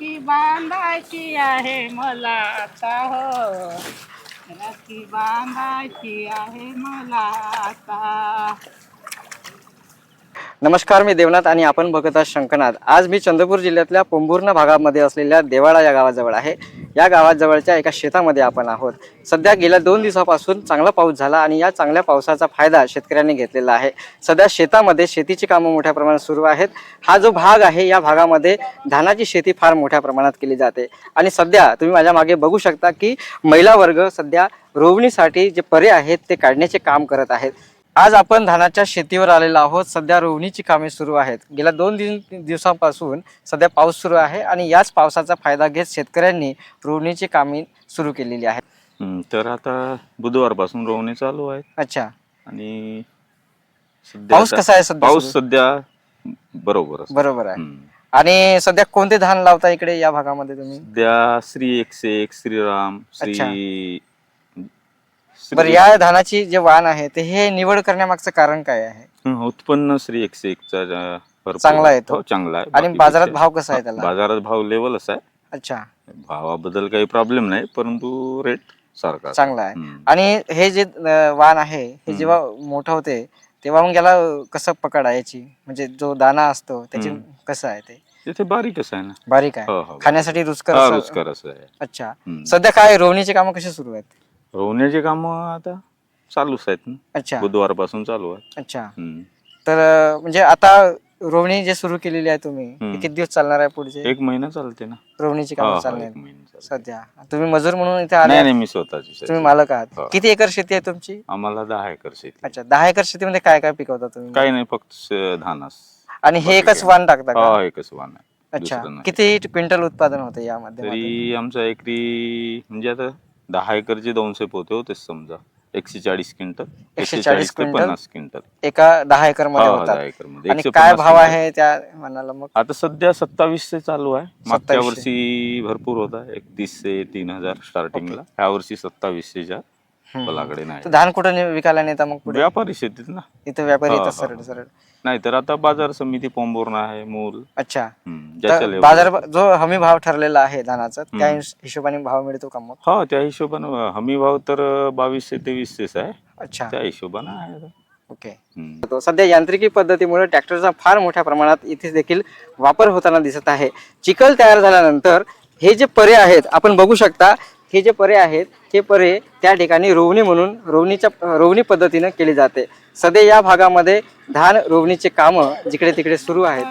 बांधायची आहे मला आता हो. राखी बांधायची आहे मला आता. नमस्कार मी देवनाथ आणि आपण बघत आहात शंकनाथ आज मी चंद्रपूर जिल्ह्यातल्या पोंभुर्णा भागामध्ये असलेल्या देवाळा या गावाजवळ आहे. या गावाजवळच्या एका शेतामध्ये आपण आहोत. सध्या गेल्या दोन दिवसापासून चांगला पाऊस झाला आणि या चांगल्या पावसाचा फायदा शेतकऱ्यांनी घेतलेला आहे. सध्या शेतामध्ये शेतीची कामं मोठ्या प्रमाणात सुरू आहेत. हा जो भाग आहे या भागामध्ये धानाची शेती फार मोठ्या प्रमाणात केली जाते. आणि सध्या तुम्ही माझ्या मागे बघू शकता की महिला वर्ग सध्या रोवणीसाठी जे परे आहेत ते काढण्याचे काम करत आहेत. आज आपण धानाच्या शेतीवर आलेलो आहोत सध्या रोवणीची कामे सुरू आहेत गेल्या दोन दिन दिवसांपासून सध्या पाऊस सुरू आहे आणि याच पावसाचा फायदा घेत शेतकऱ्यांनी रोवणीची कामे सुरू केलेली आहेत हम्म, तर आता बुधवारपासून रोवणे चालू आहेत अच्छा आणि सध्या पाऊस आता- कसा आहे सध्या पाऊस सुरू? सध्या बरोबर असतो. बरोबर आहे हम्म. आणि सध्या कोणते धान लावता इकडे या भागामध्ये तुम्ही सध्या श्री एकशे एक श्रीराम अच्छा. श्री- बरं या धानाची जे वाण आहे ते हे निवड करण्यामागचं कारण काय आहे? हं, उत्पन्न श्री एकशे भरपूर चांगला आहे तो. हो, चांगला आहे. आणि बाकी बाजारात भाव कसा आहे त्याला? बाजारात भाव लेवलच आहे. अच्छा. भावाबद्दल काही प्रॉब्लेम नाही परंतु रेट सारखा आहे. चांगला आहे. आणि हे जे अं, वाण आहे हे. जेव्हा मोठं होते तेव्हा मग याला कसं पकड आहे याची? म्हणजे जो दाना असतो त्याची हम्म. कसं आहे ते? तिथे बारीकच आहे ना? बारीक आहे. हो हो खाण्यासाठी रुचकर हा, असं- रुचकर असं आहे. अच्छा. सध्या काय रोवणीचे कामं कसे सुरू आहेत? रोवण्याचे काम आता चालूच आहेत ना. अच्छा. बुधवारपासून चालू आहे अच्छा. हम्म. तर अं, म्हणजे आता रोवणी जे सुरू केलेली आहे तुम्ही ते हम्म. किती दिवस चालणार आहे पुढचे? एक महिना चालते ना. रोवणीची हा, कामं हा, चालणार एक महिना चालते. सध्या. तुम्ही मजूर म्हणून इथे आले नाही मी स्वतःची शेती. तुम्ही मालक आहात. हो. किती एकर शेती आहे तुमची? आम्हाला दहा एकर शेती अच्छा दहा एकर शेतीमध्ये काय काय पिकवता तुम्ही? काही नाही फक्त धानास आणि हे बाकी एकच काय? वाण टाकता का? हा एकच वाण आहे. अच्छा. दुसरं नाही. किती क्विंटल उत्पादन होते यामध्ये? तरी आमचा एकरी म्हणजे आता दहा एकरचे दोनशे पोते होते समजा. एकशे चाळीस क्विंटल एकशे 140 चाळीस ते क्विंटल? पन्नास क्विंटल. एका दहा एकरमध्ये हा, होतात. दहा एकरमध्ये आणि एकशे काय पन्नास भाव क्विंटल. आहे त्या म्हणाला मग? आता सध्या सत्तावीसशे चालू आहे. मागच्या 2700. वर्षी भरपूर होता. एकतीसशे तीन हजार स्टार्टिंगला ह्या वर्षी सत्तावीसशेच्या पलाकडे नाही. तर धान कुठं ने- विकायला नेता मग पुढे? व्यापारी शेतीत ना. इथं व्यापारी येतात सरळ. सरळ. नाही तर आता बाजार समिती पोंबोर्न आहे मूल. अच्छा. हम्म, ज्याच्या तर level बाजार. जो हमी भाव ठरलेला आहे धानाचा त्या. हिश- हिशोबाने भाव मिळतो का मग? हा त्या हिशोबानं हमी भाव तर बावीसशे तेवीसशेच आहे. अच्छा. त्या हिशोबानं आहे. आता. ओके. हम्म. तो सध्या यांत्रिकी पद्धतीमुळे ट्रॅक्टरचा फार मोठ्या प्रमाणात इथे देखील वापर होताना दिसत आहे. चिखल तयार झाल्यानंतर हे जे परे आहेत आपण बघू शकता हे जे परे आहेत हे परे त्या ठिकाणी रोवणी म्हणून रोवणीच्या रोवणी पद्धतीनं केली जाते. सध्या या भागामध्ये धान रोवणीचे कामं जिकडे तिकडे सुरू आहेत.